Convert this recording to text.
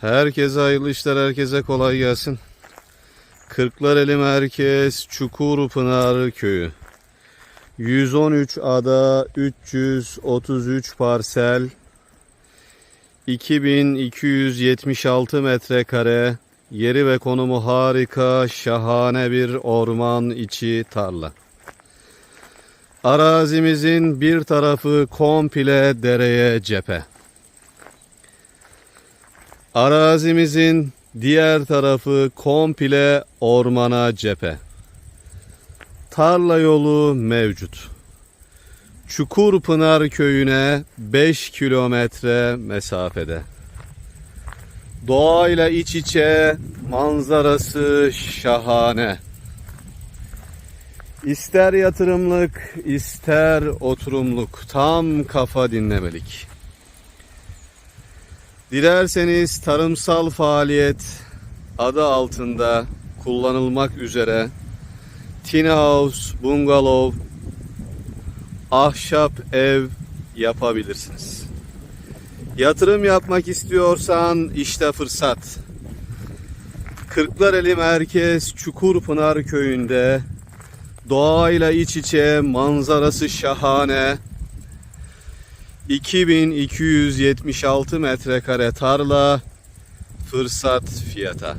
Herkese hayırlı işler, herkese kolay gelsin. Kırklareli Merkez Çukurpınar Köyü. 113 ada 333 parsel 2276 metrekare yeri ve konumu harika şahane bir orman içi tarla. Arazimizin bir tarafı komple dereye cephe. Arazimizin diğer tarafı komple ormana cephe. Tarla yolu mevcut. Çukurpınar köyüne 5 kilometre mesafede. Doğayla iç içe, manzarası şahane. İster yatırımlık, ister oturumluk, tam kafa dinlemelik. Dilerseniz tarımsal faaliyet adı altında kullanılmak üzere tiny house, bungalov, ahşap ev yapabilirsiniz. Yatırım yapmak istiyorsan işte fırsat. Kırklareli Merkez Çukurpınar köyünde doğayla iç içe manzarası şahane 2276 metrekare tarla fırsat fiyata.